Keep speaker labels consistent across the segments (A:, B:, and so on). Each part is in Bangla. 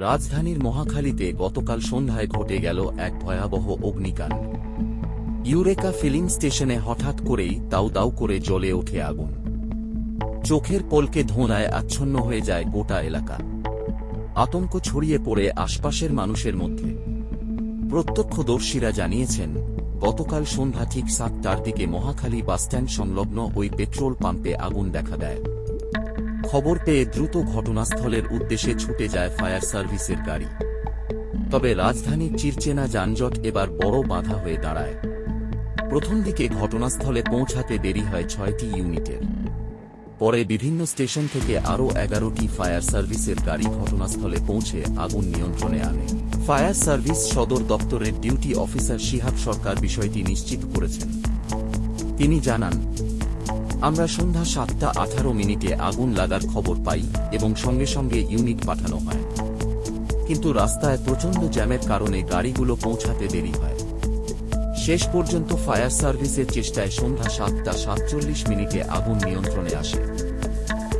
A: রাজধানীর মহাখালীতে গতকাল সন্ধ্যায় ঘটে গেল এক ভয়াবহ অগ্নিকাণ্ড। ইউরেকা ফিলিং স্টেশনে হঠাৎ করেই দাউ দাউ করে জ্বলে ওঠে আগুন। চোখের পলকে ধোঁয়ায় আচ্ছন্ন হয়ে যায় গোটা এলাকা। আতঙ্ক ছড়িয়ে পড়ে আশপাশের মানুষের মধ্যে। প্রত্যক্ষদর্শীরা জানিয়েছেন, গতকাল সন্ধ্যা ঠিক সাতটার দিকে মহাখালী বাসস্ট্যান্ড সংলগ্ন ওই পেট্রোল পাম্পে আগুন দেখা দেয়। খবর পেয়ে দ্রুত ঘটনাস্থলের উদ্দেশ্যে ছুটে যায় ফায়ার সার্ভিসের গাড়ি। তবে রাজধানীর চিরচেনা যানজট এবার বড় বাধা হয়ে দাঁড়ায়। প্রথম দিকে ঘটনাস্থলে পৌঁছাতে দেরি হয় ছয়টি ইউনিটের। পরে বিভিন্ন স্টেশন থেকে আরও এগারোটি ফায়ার সার্ভিসের গাড়ি ঘটনাস্থলে পৌঁছে আগুন নিয়ন্ত্রণে আনে। ফায়ার সার্ভিস সদর দপ্তরের ডিউটি অফিসার শিহাব সরকার বিষয়টি নিশ্চিত করেছেন। তিনি জানান আমরা সন্ধ্যা সাতটা আঠারো মিনিটে আগুন লাগার খবর পাই এবং সঙ্গে সঙ্গে ইউনিট পাঠানো হয়। কিন্তু রাস্তায় প্রচণ্ড জ্যামের কারণে গাড়িগুলো পৌঁছাতে দেরি হয়। শেষ পর্যন্ত ফায়ার সার্ভিসের চেষ্টায় সন্ধ্যা সাতটা সাতচল্লিশ মিনিটে আগুন নিয়ন্ত্রণে আসে।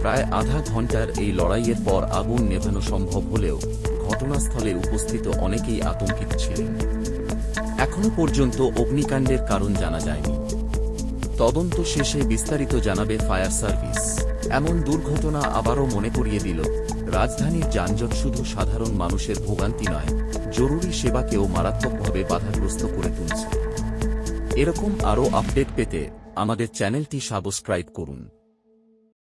A: প্রায় আধা ঘণ্টার এই লড়াইয়ের পর আগুন নেভানো সম্ভব হলেও ঘটনাস্থলে উপস্থিত অনেকেই আতঙ্কিত ছিলেন। এখনও পর্যন্ত অগ্নিকাণ্ডের কারণ জানা যায়নি। তদন্ত শেষে বিস্তারিত জানাবে ফায়ার সার্ভিস। এমন দুর্ঘটনা আবারও মনে করিয়ে দিল, রাজধানীর যানজট শুধু সাধারণ মানুষের ভোগান্তি নয়, জরুরি সেবাকেও মারাত্মকভাবে বাধাগ্রস্ত করে তুলছে। এরকম আরও আপডেট পেতে আমাদের চ্যানেলটি সাবস্ক্রাইব করুন।